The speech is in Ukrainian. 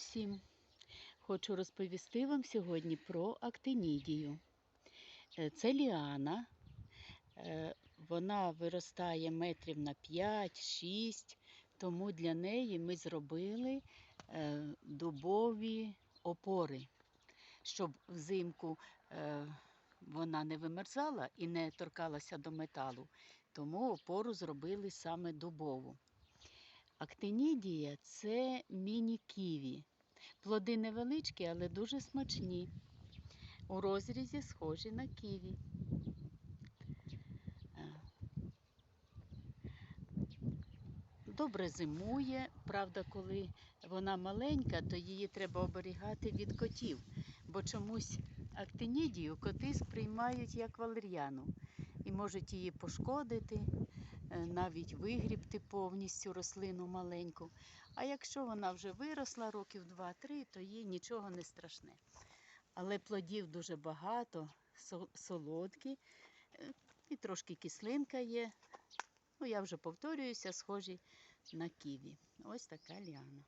усім! Хочу розповісти вам сьогодні про актинідію. Е, Це ліана. Е, Вона виростає метрів на 5-6, тому для неї ми зробили е, дубові опори, щоб взимку вона не вимерзала і не торкалася до металу. Тому опору зробили саме дубову. Актинідія це міні-ківі. Плоди невеличкі, але дуже смачні. У розрізі схожі на ківі. Е. Добре зимує. Правда, коли вона маленька, то її треба оберігати від котів, бо чомусь актинідію коти сприймають як валер'яну і можуть її пошкодити, навіть вигрібти повністю рослину маленьку. А якщо вона вже виросла років 2-3, то їй нічого не страшне. Але плодів дуже багато, солодкі, е, і трошки кислинка є. Ну, я вже повторююся, схожі на ківі. Ось така ліана.